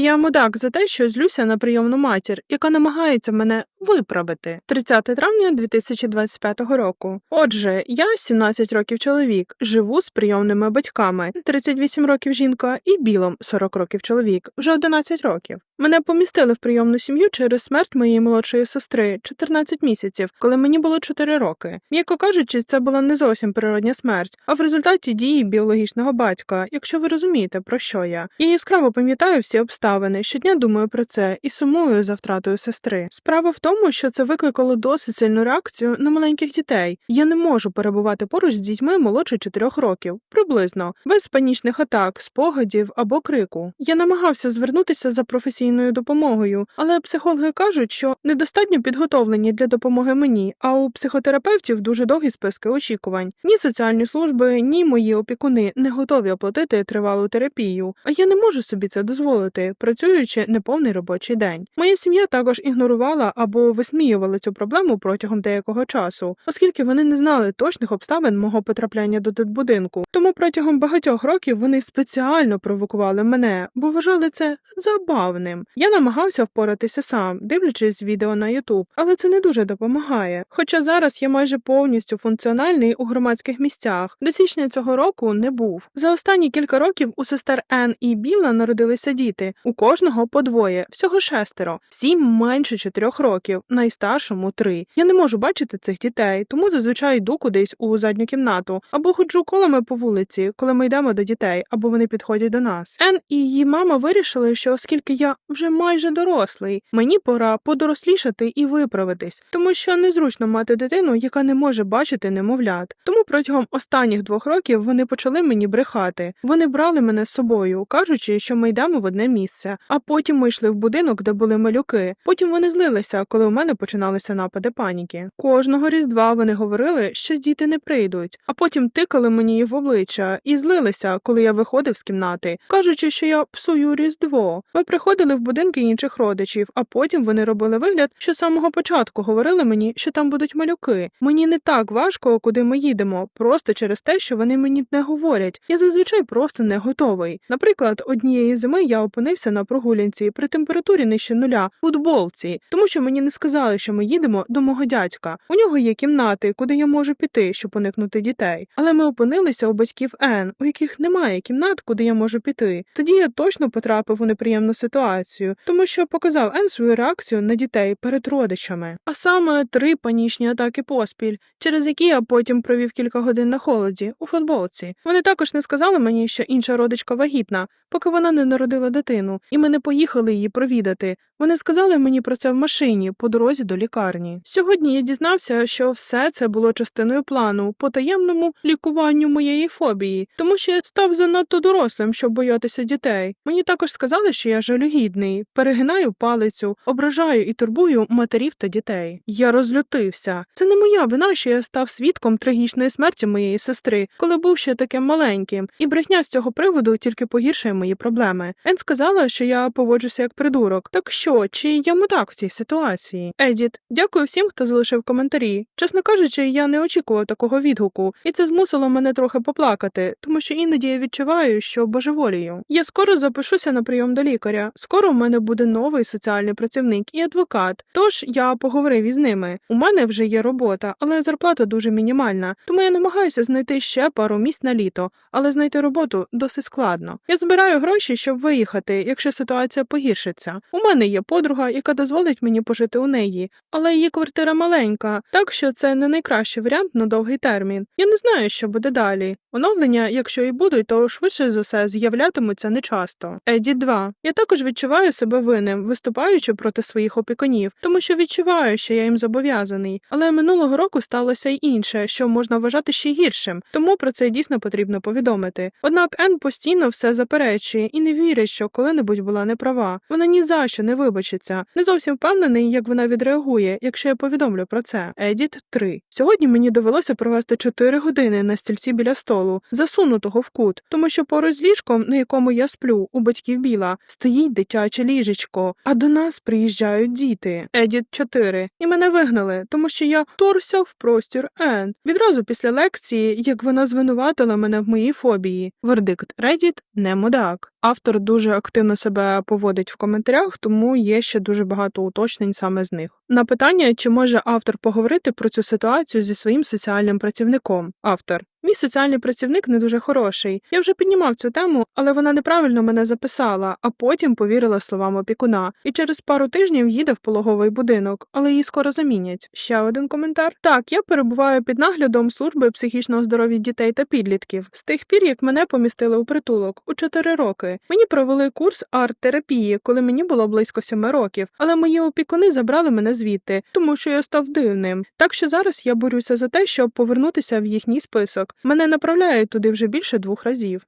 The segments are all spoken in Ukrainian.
Я мудак за те, що злюся на прийомну матір, яка намагається мене виправити. 30 травня 2025 року. Отже, я 17 років чоловік, живу з прийомними батьками, 38 років жінка і білом 40 років чоловік, вже 11 років. Мене помістили в прийомну сім'ю через смерть моєї молодшої сестри 14 місяців, коли мені було 4 роки. М'яко кажучи, це була не зовсім природня смерть, а в результаті дії біологічного батька, якщо ви розумієте, про що я. Я яскраво пам'ятаю всі обставини, щодня думаю про це і сумую за втратою сестри. Справа в тому, що це викликало досить сильну реакцію на маленьких дітей. Я не можу перебувати поруч з дітьми молодше 4 років, приблизно, без панічних атак, спогадів або крику. Я намагався звернутися за професійною допомогою, але психологи кажуть, що недостатньо підготовлені для допомоги мені, а у психотерапевтів дуже довгі списки очікувань. Ні соціальні служби, ні мої опікуни не готові оплатити тривалу терапію, а я не можу собі це дозволити, працюючи неповний робочий день. Моя сім'я також ігнорувала або висміювала цю проблему протягом деякого часу, оскільки вони не знали точних обставин мого потрапляння до дитбудинку. Тому протягом багатьох років вони спеціально провокували мене, бо вважали це забавним. Я намагався впоратися сам, дивлячись відео на YouTube, але це не дуже допомагає. Хоча зараз я майже повністю функціональний у громадських місцях. До січня цього року не був. За останні кілька років у сестер Ен і Біла народилися діти. У кожного по двоє, всього шестеро, всім менше чотирьох років, найстаршому три. Я не можу бачити цих дітей, тому зазвичай йду кудись у задню кімнату або ходжу колами по вулиці, коли ми йдемо до дітей, або вони підходять до нас. Ен і її мама вирішили, що оскільки я вже майже дорослий, мені пора подорослішати і виправитись, тому що незручно мати дитину, яка не може бачити немовлят. Тому протягом останніх двох років вони почали мені брехати. Вони брали мене з собою, кажучи, що ми йдемо в одне місце. А потім ми йшли в будинок, де були малюки. Потім вони злилися, коли у мене починалися напади паніки. Кожного різдва вони говорили, що діти не прийдуть, а потім тикали мені в обличчя і злилися, коли я виходив з кімнати, кажучи, що я псую різдво. Ми приходили в будинки інших родичів, а потім вони робили вигляд, що з самого початку говорили мені, що там будуть малюки. Мені не так важко, куди ми їдемо, просто через те, що вони мені не говорять. Я зазвичай просто не готовий. Наприклад, однієї зими я опинився на прогулянці при температурі нижче нуля футболці, тому що мені не сказали, що ми їдемо до мого дядька. У нього є кімнати, куди я можу піти, щоб уникнути дітей. Але ми опинилися у батьків Ен, у яких немає кімнат, куди я можу піти. Тоді я точно потрапив у неприємну ситуацію, тому що показав Ен свою реакцію на дітей перед родичами. А саме три панічні атаки поспіль, через які я потім провів кілька годин на холоді у футболці. Вони також не сказали мені, що інша родичка вагітна, поки вона не народила дитину, і ми не поїхали її провідати. Вони сказали мені про це в машині по дорозі до лікарні. Сьогодні я дізнався, що все це було частиною плану по таємному лікуванню моєї фобії, тому що я став занадто дорослим, щоб боятися дітей. Мені також сказали, що я жалюгідний, перегинаю палицю, ображаю і турбую матерів та дітей. Я розлютився. Це не моя вина, що я став свідком трагічної смерті моєї сестри, коли був ще таким маленьким, і брехня з цього приводу тільки погіршує мої проблеми. Ен сказала, що я поводжуся як придурок. Так що, чи я мудак в цій ситуації? Едіт, дякую всім, хто залишив коментарі. Чесно кажучи, я не очікував такого відгуку, і це змусило мене трохи поплакати, тому що іноді я відчуваю, що божеволію. Я скоро запишуся на прийом до лікаря. Скоро в мене буде новий соціальний працівник і адвокат. Тож я поговорив із ними. У мене вже є робота, але зарплата дуже мінімальна, тому я намагаюся знайти ще пару місць на літо, але знайти роботу досить складно. Я збираю гроші, щоб виїхати, якщо ситуація погіршиться. У мене є подруга, яка дозволить мені пожити у неї, але її квартира маленька, так що це не найкращий варіант на довгий термін. Я не знаю, що буде далі. Оновлення, якщо і будуть, то швидше за все з'являтимуться нечасто. Еді 2. Я також відчуваю себе винним, виступаючи проти своїх опікунів, тому що відчуваю, що я їм зобов'язаний. Але минулого року сталося й інше, що можна вважати ще гіршим, тому про це дійсно потрібно повідомити. Однак Ен постійно все заперечує і не вірить, що коли-небудь була неправа. Вона ні за що не вибачиться. Не зовсім впевнений, як вона відреагує, якщо я повідомлю про це. Едіт 3. Сьогодні мені довелося провести 4 години на стільці біля столу, засунутого в кут, тому що поруч з ліжком, на якому я сплю, у батьків біла, стоїть дитяче ліжечко, а до нас приїжджають діти. Едіт 4. І мене вигнали, тому що я торся в простір Ен. Відразу після лекції, як вона звинуватила мене в моїй фобії. Вердикт Редіт не мудак. Автор дуже активно себе поводить в коментарях, тому є ще дуже багато уточнень саме з них. На питання, чи може автор поговорити про цю ситуацію зі своїм соціальним працівником. Автор. Мій соціальний працівник не дуже хороший. Я вже піднімав цю тему, але вона неправильно мене записала, а потім повірила словам опікуна. І через пару тижнів їде в пологовий будинок, але її скоро замінять. Ще один коментар. Так, я перебуваю під наглядом служби психічного здоров'я дітей та підлітків. З тих пір, як мене помістили у притулок у 4 роки. Мені провели курс арт-терапії, коли мені було близько 7 років, але мої опікуни забрали мене звідти, тому що я став дивним. Так що зараз я борюся за те, щоб повернутися в їхній список. Мене направляють туди вже більше двох разів.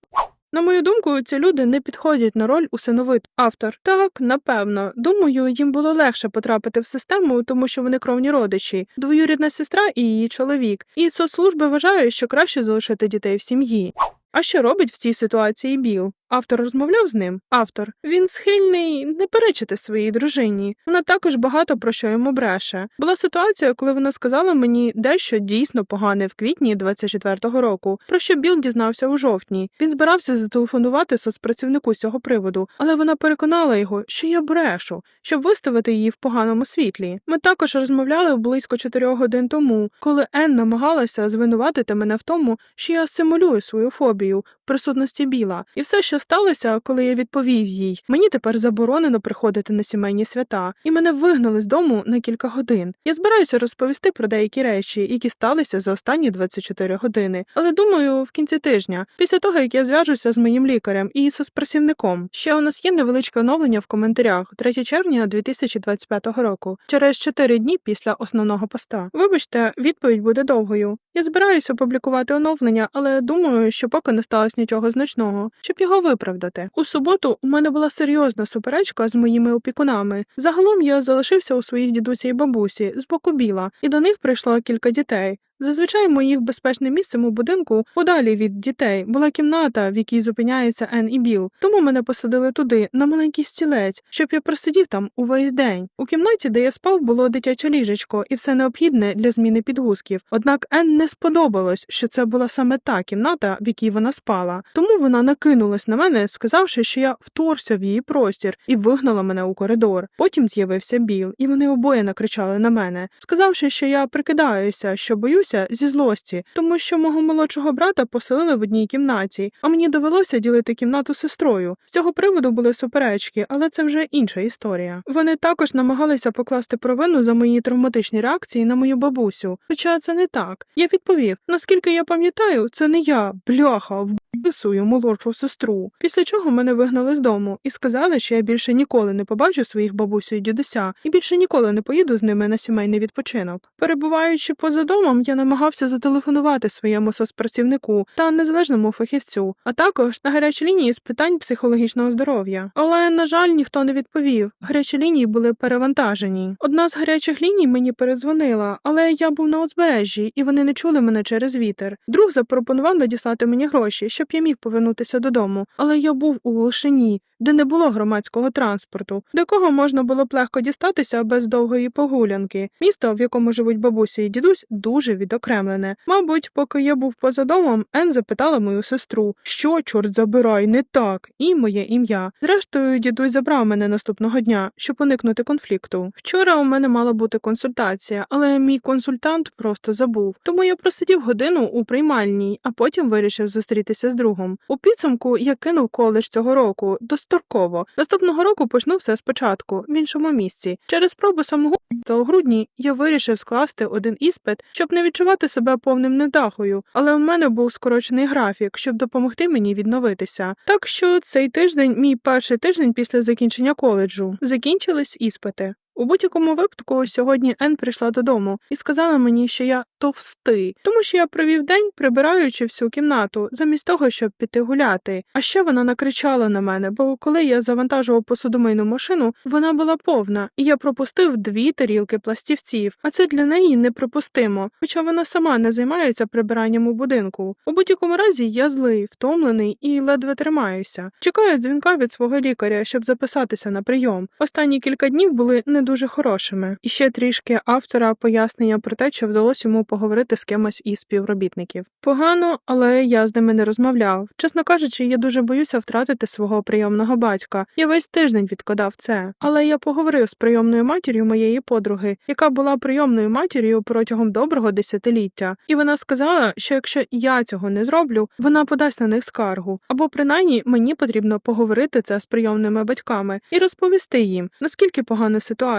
На мою думку, ці люди не підходять на роль усиновит. Автор так, напевно. Думаю, їм було легше потрапити в систему, тому що вони кровні родичі, двоюрідна сестра і її чоловік. І соцслужби вважають, що краще залишити дітей в сім'ї. А що робить в цій ситуації Біл? Автор розмовляв з ним. Автор він схильний не перечити своїй дружині. Вона також багато про що йому бреше. Була ситуація, коли вона сказала мені дещо дійсно погане в квітні 24-го року, про що Біл дізнався у жовтні. Він збирався зателефонувати соцпрацівнику з цього приводу, але вона переконала його, що я брешу, щоб виставити її в поганому світлі. Ми також розмовляли близько чотирьох годин тому, коли Енн намагалася звинуватити мене в тому, що я симулюю свою фобію в присутності біла, і все, що сталося, коли я відповів їй, мені тепер заборонено приходити на сімейні свята, і мене вигнали з дому на кілька годин. Я збираюся розповісти про деякі речі, які сталися за останні 24 години, але думаю, в кінці тижня, після того як я зв'яжуся з моїм лікарем і соцпрацівником. Ще у нас є невеличке оновлення в коментарях 3 червня 2025 року, через 4 дні після основного поста. Вибачте, відповідь буде довгою. Я збираюся опублікувати оновлення, але думаю, що поки не сталося нічого значного, щоб його виправдати. У суботу у мене була серйозна суперечка з моїми опікунами. Загалом я залишився у своїх дідусі і бабусі з боку біла, і до них прийшло кілька дітей. Зазвичай моїх безпечним місцем у будинку, подалі від дітей, була кімната, в якій зупиняється Ен і Біл. Тому мене посадили туди, на маленький стілець, щоб я просидів там увесь день. У кімнаті, де я спав, було дитяче ліжечко і все необхідне для зміни підгузків. Однак Ен не сподобалось, що це була саме та кімната, в якій вона спала. Тому вона накинулась на мене, сказавши, що я вторгся в її простір і вигнала мене у коридор. Потім з'явився Біл, і вони обоє накричали на мене, сказавши, що я прикидаюся, що боюся зі злості, тому що мого молодшого брата поселили в одній кімнаті, а мені довелося ділити кімнату з сестрою. З цього приводу були суперечки, але це вже інша історія. Вони також намагалися покласти провину за мої травматичні реакції на мою бабусю. Хоча це не так. Я відповів: наскільки я пам'ятаю, це не я, бляха, вбив свою молодшу сестру. Після чого мене вигнали з дому і сказали, що я більше ніколи не побачу своїх бабусю і дідуся, і більше ніколи не поїду з ними на сімейний відпочинок. Перебуваючи поза домом, я намагався зателефонувати своєму соцпрацівнику та незалежному фахівцю, а також на гарячій лінії з питань психологічного здоров'я. Але, на жаль, ніхто не відповів. Гарячі лінії були перевантажені. Одна з гарячих ліній мені передзвонила, але я був на узбережжі, і вони не чули мене через вітер. Друг запропонував надіслати мені гроші, щоб я міг повернутися додому, але я був у глушині, де не було громадського транспорту, до якого можна було б легко дістатися без довгої погулянки. Місто, в якому живуть бабуся і дідусь, дуже відокремлене. Мабуть, поки я був поза домом, Ен запитала мою сестру, що, чорт забирай, не так, і моє ім'я. Зрештою, дідусь забрав мене наступного дня, щоб уникнути конфлікту. Вчора у мене мала бути консультація, але мій консультант просто забув. Тому я просидів годину у приймальній, а потім вирішив зустрітися з другом. У підсумку я кинув коледж цього року достроково. Наступного року почну все спочатку, в іншому місці. Через спробу самого та у грудні я вирішив скласти один іспит, щоб не відчувати себе повним недахою, але у мене був скорочений графік, щоб допомогти мені відновитися. Так що цей тиждень, мій перший тиждень після закінчення коледжу, закінчились іспити. У будь-якому випадку сьогодні Ен прийшла додому і сказала мені, що я товстий, тому що я провів день, прибираючи всю кімнату, замість того, щоб піти гуляти. А ще вона накричала на мене, бо коли я завантажував посудомийну машину, вона була повна, і я пропустив дві тарілки пластівців, а це для неї неприпустимо, хоча вона сама не займається прибиранням у будинку. У будь-якому разі я злий, втомлений і ледве тримаюся. Чекаю дзвінка від свого лікаря, щоб записатися на прийом. Останні кілька днів були не дуже хорошими. І ще трішки автора пояснення про те, чи вдалося йому поговорити з кимось із співробітників. Погано, але я з ними не розмовляв. Чесно кажучи, я дуже боюся втратити свого прийомного батька. Я весь тиждень відкладав це. Але я поговорив з прийомною матір'ю моєї подруги, яка була прийомною матір'ю протягом доброго десятиліття, і вона сказала, що якщо я цього не зроблю, вона подасть на них скаргу, або принаймні мені потрібно поговорити це з прийомними батьками і розповісти їм, наскільки погана ситуація.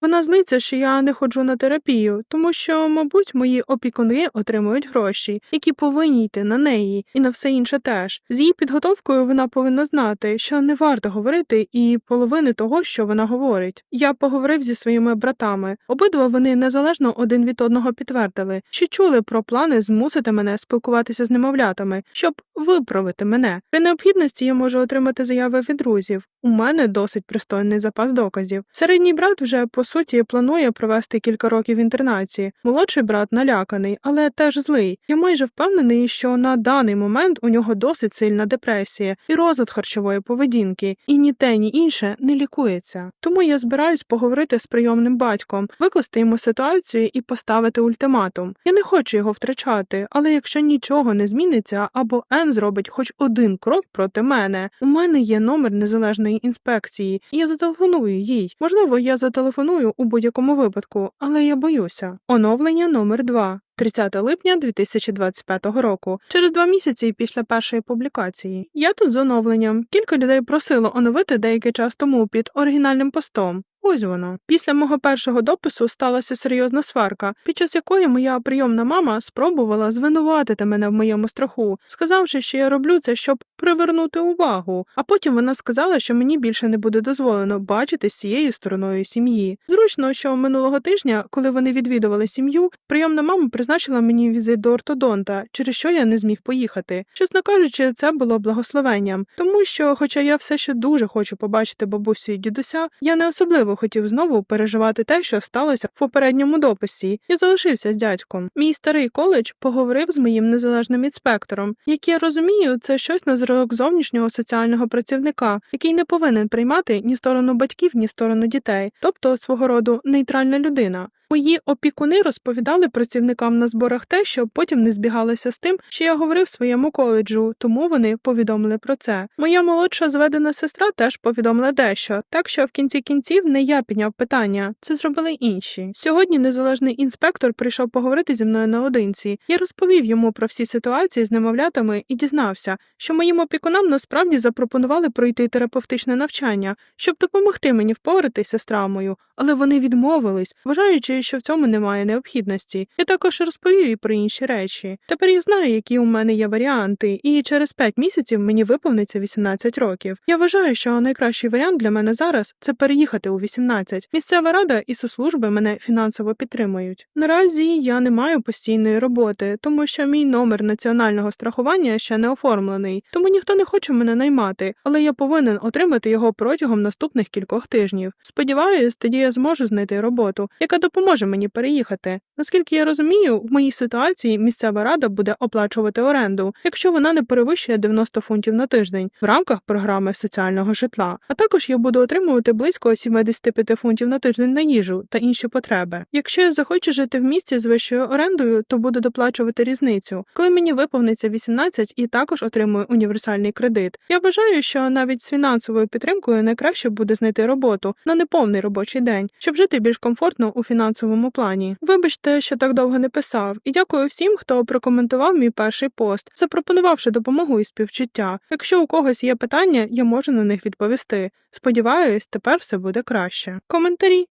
Вона злиться, що я не ходжу на терапію, тому що, мабуть, мої опікуни отримують гроші, які повинні йти на неї, і на все інше теж. З її підготовкою вона повинна знати, що не варто говорити і половини того, що вона говорить. Я поговорив зі своїми братами. Обидва вони незалежно один від одного підтвердили, що чули про плани змусити мене спілкуватися з немовлятами, щоб виправити мене. При необхідності я можу отримати заяви від друзів. У мене досить пристойний запас доказів. Середній брат вже по суті планує провести кілька років в інтернації. Молодший брат наляканий, але теж злий. Я майже впевнений, що на даний момент у нього досить сильна депресія і розлад харчової поведінки, і ні те, ні інше не лікується. Тому я збираюсь поговорити з прийомним батьком, викласти йому ситуацію і поставити ультиматум. Я не хочу його втрачати, але якщо нічого не зміниться або Ен зробить хоч один крок проти мене, у мене є номер незалежної інспекції, і я зателефоную їй. Можливо, я зателефоную у будь-якому випадку, але я боюся. Оновлення номер 2. 30 липня 2025 року, через два місяці після першої публікації. Я тут з оновленням. Кілька людей просило оновити деякий час тому під оригінальним постом. Ось воно. Після мого першого допису сталася серйозна сварка, під час якої моя прийомна мама спробувала звинуватити мене в моєму страху, сказавши, що я роблю це, щоб привернути увагу. А потім вона сказала, що мені більше не буде дозволено бачити з цією стороною сім'ї. Зручно, що минулого тижня, коли вони відвідували сім'ю, прийомна мама призначила мені візит до ортодонта, через що я не зміг поїхати. Чесно кажучи, це було благословенням, тому що, хоча я все ще дуже хочу побачити бабусю і дідуся, я не особливо хотів знову переживати те, що сталося в попередньому дописі, і залишився з дядьком. Мій старий коледж поговорив з моїм незалежним інспектором. Як я розумію, це щось на зразок зовнішнього соціального працівника, який не повинен приймати ні сторону батьків, ні сторону дітей, тобто свого роду нейтральна людина. Мої опікуни розповідали працівникам на зборах те, що потім не збігалося з тим, що я говорив своєму коледжу, тому вони повідомили про це. Моя молодша зведена сестра теж повідомила дещо, так що в кінці кінців не я підняв питання, це зробили інші. Сьогодні незалежний інспектор прийшов поговорити зі мною наодинці. Я розповів йому про всі ситуації з немовлятами і дізнався, що моїм опікунам насправді запропонували пройти терапевтичне навчання, щоб допомогти мені впоратися з травмою, але вони відмовились, вважаючи, що в цьому немає необхідності. Я також розповів і про інші речі. Тепер я знаю, які у мене є варіанти, і через 5 місяців мені виповниться 18 років. Я вважаю, що найкращий варіант для мене зараз це переїхати у 18. Місцева рада і соцслужби мене фінансово підтримують. Наразі я не маю постійної роботи, тому що мій номер національного страхування ще не оформлений, тому ніхто не хоче мене наймати, але я повинен отримати його протягом наступних кількох тижнів. Сподіваюсь, тоді я зможу знайти роботу, яка допоможе мені переїхати. Наскільки я розумію, в моїй ситуації місцева рада буде оплачувати оренду, якщо вона не перевищує 90 фунтів на тиждень в рамках програми соціального житла. А також я буду отримувати близько 75 фунтів на тиждень на їжу та інші потреби. Якщо я захочу жити в місті з вищою орендою, то буду доплачувати різницю, коли мені виповниться 18 і також отримую універсальний кредит. Я вважаю, що навіть з фінансовою підтримкою найкраще буде знайти роботу на неповний робочий день, щоб жити більш комфортно у фінансовому плані. Вибачте, що так довго не писав, і дякую всім, хто прокоментував мій перший пост, запропонувавши допомогу і співчуття. Якщо у когось є питання, я можу на них відповісти. Сподіваюсь, тепер все буде краще. Коментарі.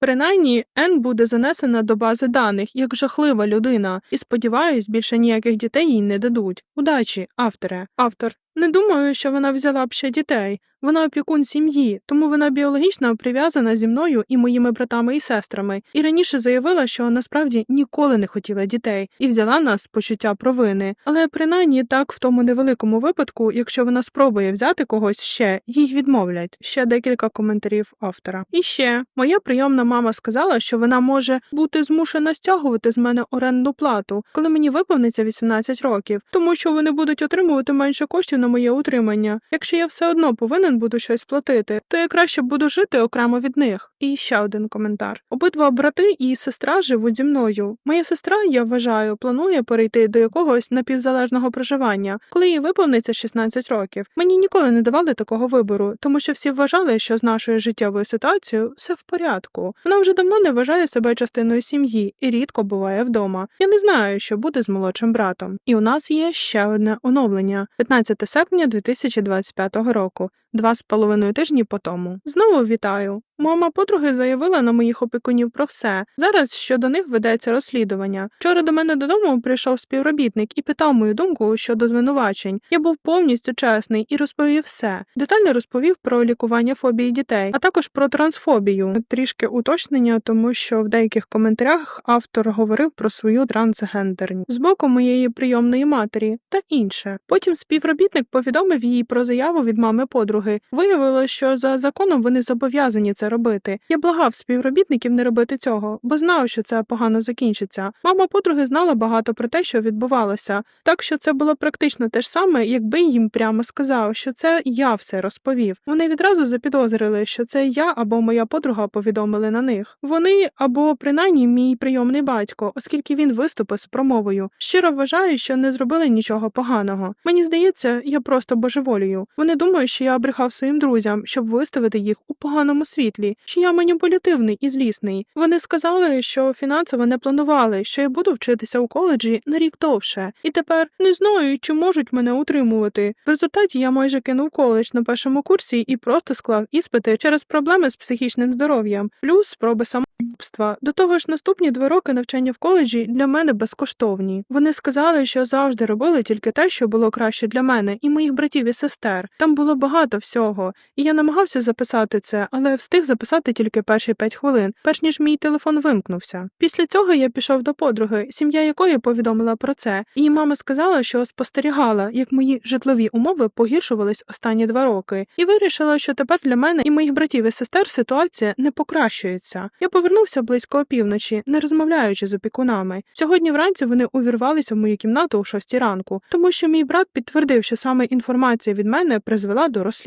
Принаймні, Ен буде занесена до бази даних як жахлива людина, і сподіваюсь, більше ніяких дітей їй не дадуть. Удачі, авторе. Автор. Не думаю, що вона взяла б ще дітей. Вона опікун сім'ї, тому вона біологічно прив'язана зі мною і моїми братами і сестрами, і раніше заявила, що насправді ніколи не хотіла дітей і взяла нас з почуття провини. Але принаймні так в тому невеликому випадку, якщо вона спробує взяти когось ще, їй відмовлять. Ще декілька коментарів автора. І ще моя прийомна мама сказала, що вона може бути змушена стягувати з мене орендну плату, коли мені виповниться 18 років, тому що вони будуть отримувати менше коштів на моє утримання. Якщо я все одно повинен буду щось платити, то я краще буду жити окремо від них. І ще один коментар: обидва брати і сестра живуть зі мною. Моя сестра, я вважаю, планує перейти до якогось напівзалежного проживання, коли їй виповниться 16 років. Мені ніколи не давали такого вибору, тому що всі вважали, що з нашою життєвою ситуацією все в порядку. Вона вже давно не вважає себе частиною сім'ї і рідко буває вдома. Я не знаю, що буде з молодшим братом. І у нас є ще одне оновлення: 15 серпня 2025 року. Два з половиною тижні по тому. Знову вітаю. Мама подруги заявила на моїх опікунів про все. Зараз щодо них ведеться розслідування. Вчора до мене додому прийшов співробітник і питав мою думку щодо звинувачень. Я був повністю чесний і розповів все. Детально розповів про лікування фобії дітей, а також про трансфобію. Трішки уточнення, тому що в деяких коментарях автор говорив про свою трансгендерність з боку моєї прийомної матері та інше. Потім співробітник повідомив їй про заяву від мами подруги. Виявилося, що за законом вони зобов'язані це робити. Я благав співробітників не робити цього, бо знав, що це погано закінчиться. Мама подруги знала багато про те, що відбувалося, так що це було практично те ж саме, якби їм прямо сказав, що це я все розповів. Вони відразу запідозрили, що це я або моя подруга повідомили на них. Вони або принаймні мій прийомний батько, оскільки він виступив з промовою. Щиро вважаю, що не зробили нічого поганого. Мені здається, я просто божеволію. Вони думають, що я брехав своїм друзям, щоб виставити їх у поганому світлі, що я маніпулятивний і злісний. Вони сказали, що фінансово не планували, що я буду вчитися у коледжі на рік довше, і тепер не знаю, чи можуть мене утримувати. В результаті я майже кинув коледж на першому курсі і просто склав іспити через проблеми з психічним здоров'ям, плюс спроби самогубства. До того ж, наступні два роки навчання в коледжі для мене безкоштовні. Вони сказали, що завжди робили тільки те, що було краще для мене і моїх братів і сестер. Там було багато всього, і я намагався записати це, але встиг записати тільки перші п'ять хвилин, перш ніж мій телефон вимкнувся. Після цього я пішов до подруги, сім'я якої повідомила про це. Її мама сказала, що спостерігала, як мої житлові умови погіршувались останні два роки, і вирішила, що тепер для мене і моїх братів і сестер ситуація не покращується. Я повернувся близько опівночі, не розмовляючи з опікунами. Сьогодні вранці вони увірвалися в мою кімнату о шостій ранку, тому що мій брат підтвердив, що саме інформація від мене призвела до розслідування.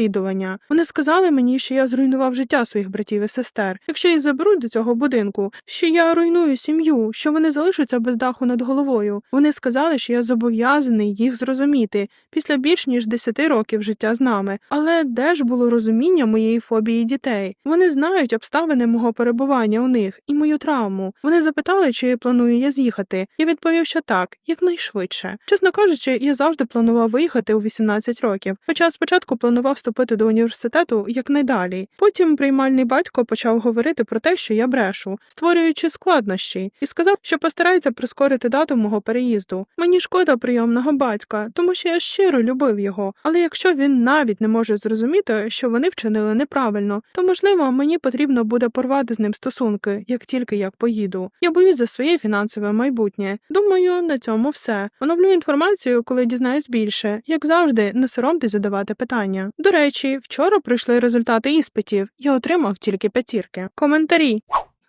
Вони сказали мені, що я зруйнував життя своїх братів і сестер. Якщо їх заберуть до цього будинку, що я руйную сім'ю, що вони залишаться без даху над головою. Вони сказали, що я зобов'язаний їх зрозуміти після більш ніж 10 років життя з нами. Але де ж було розуміння моєї фобії дітей? Вони знають обставини мого перебування у них і мою травму. Вони запитали, чи планую я з'їхати. Я відповів, що так, якнайшвидше. Чесно кажучи, я завжди планував виїхати у 18 років. Хоча спочатку планував вступити до університету якнайдалі. Потім приймальний батько почав говорити про те, що я брешу, створюючи складнощі, і сказав, що постарається прискорити дату мого переїзду. Мені шкода прийомного батька, тому що я щиро любив його. Але якщо він навіть не може зрозуміти, що вони вчинили неправильно, то можливо мені потрібно буде порвати з ним стосунки, як тільки я поїду. Я боюсь за своє фінансове майбутнє. Думаю, на цьому все. Оновлю інформацію, коли дізнаюсь більше. Як завжди, не соромтесь задавати питання. До речі, вчора прийшли результати іспитів. Я отримав тільки п'ятірки. Коментарі.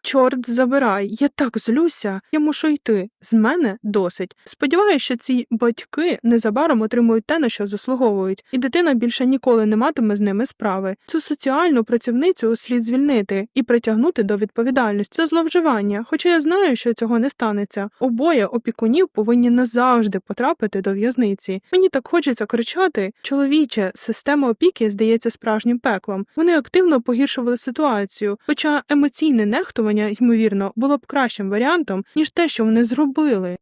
Чорт забирай, я так злюся, я мушу йти. З мене досить. Сподіваюся, що ці батьки незабаром отримують те, на що заслуговують, і дитина більше ніколи не матиме з ними справи. Цю соціальну працівницю слід звільнити і притягнути до відповідальності за зловживання. Хоча я знаю, що цього не станеться. Обоє опікунів повинні назавжди потрапити до в'язниці. Мені так хочеться кричати: чоловіче, система опіки здається справжнім пеклом. Вони активно погіршували ситуацію, хоча емоційне нехтування, ймовірно, було б кращим варіантом, ніж те, що вони зробили.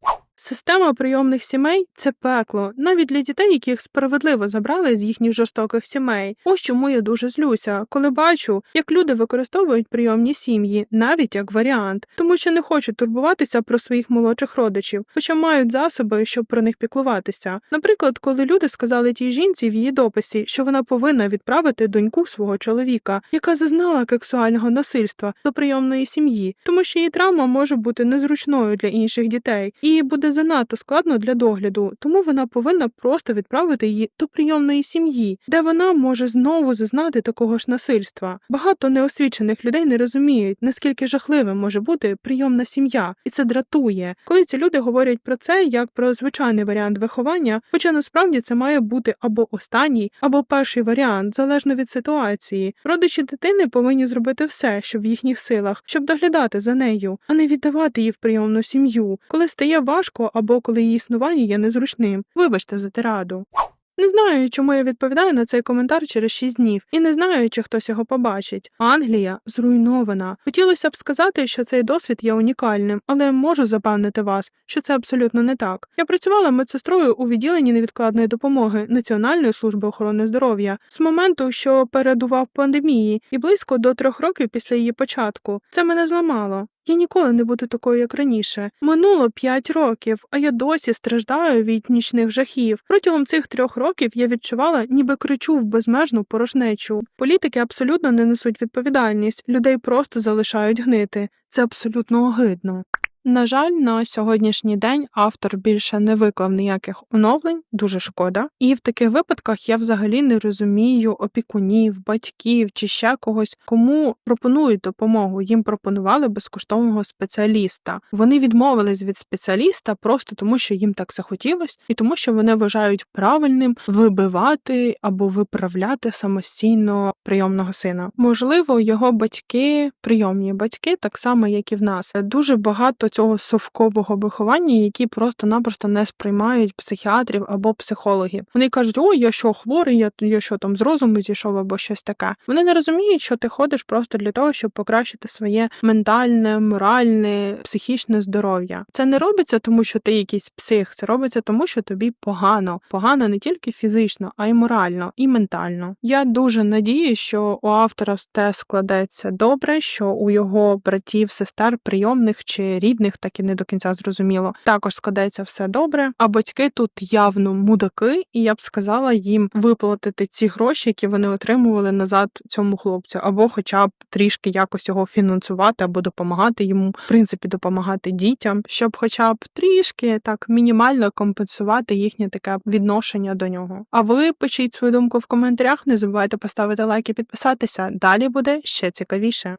Система прийомних сімей це пекло, навіть для дітей, яких справедливо забрали з їхніх жорстоких сімей. Ось чому я дуже злюся, коли бачу, як люди використовують прийомні сім'ї, навіть як варіант, тому що не хочуть турбуватися про своїх молодших родичів, хоча мають засоби, щоб про них піклуватися. Наприклад, коли люди сказали тій жінці в її дописі, що вона повинна відправити доньку свого чоловіка, яка зазнала сексуального насильства до прийомної сім'ї, тому що її травма може бути незручною для інших дітей і буде занадто складно для догляду, тому вона повинна просто відправити її до прийомної сім'ї, де вона може знову зазнати такого ж насильства. Багато неосвічених людей не розуміють, наскільки жахливим може бути прийомна сім'я, і це дратує, коли ці люди говорять про це як про звичайний варіант виховання, хоча насправді це має бути або останній, або перший варіант, залежно від ситуації. Родичі дитини повинні зробити все, що в їхніх силах, щоб доглядати за нею, а не віддавати її в прийомну сім'ю, коли стає важко або коли її існування є незручним. Вибачте за тираду. Не знаю, чому я відповідаю на цей коментар через 6 днів, і не знаю, чи хтось його побачить. Англія зруйнована. Хотілося б сказати, що цей досвід є унікальним, але можу запевнити вас, що це абсолютно не так. Я працювала медсестрою у відділенні невідкладної допомоги Національної служби охорони здоров'я з моменту, що передував пандемії, і близько до трьох років після її початку. Це мене зламало. Я ніколи не буду такою, як раніше. Минуло п'ять років, а я досі страждаю від нічних жахів. Протягом цих трьох років я відчувала, ніби кричу в безмежну порожнечу. Політики абсолютно не несуть відповідальність, людей просто залишають гнити. Це абсолютно огидно. На жаль, на сьогоднішній день автор більше не виклав ніяких оновлень, дуже шкода. І в таких випадках я взагалі не розумію опікунів, батьків чи ще когось, кому пропонують допомогу. Їм пропонували безкоштовного спеціаліста. Вони відмовились від спеціаліста просто тому, що їм так захотілось, і тому, що вони вважають правильним вибивати або виправляти самостійно прийомного сина. Можливо, його батьки, прийомні батьки, так само як і в нас, дуже багато цього совкового виховання, які просто-напросто не сприймають психіатрів або психологів. Вони кажуть, ой, я що хворий, я, я що там з розуму зійшов або щось таке. Вони не розуміють, що ти ходиш просто для того, щоб покращити своє ментальне, моральне, психічне здоров'я. Це не робиться, тому що ти якийсь псих, це робиться тому, що тобі погано. Погано не тільки фізично, а й морально, і ментально. Я дуже надію, що у автора все складеться добре, що у його братів, сестер, прийомних чи рідних, так і не до кінця зрозуміло, також складеться все добре. А батьки тут явно мудаки, і я б сказала їм виплатити ці гроші, які вони отримували назад цьому хлопцю, або, хоча б трішки якось його фінансувати, або допомагати йому, в принципі, допомагати дітям, щоб, хоча б трішки так мінімально компенсувати їхнє таке відношення до нього. А ви пишіть свою думку в коментарях. Не забувайте поставити лайк і підписатися. Далі буде ще цікавіше.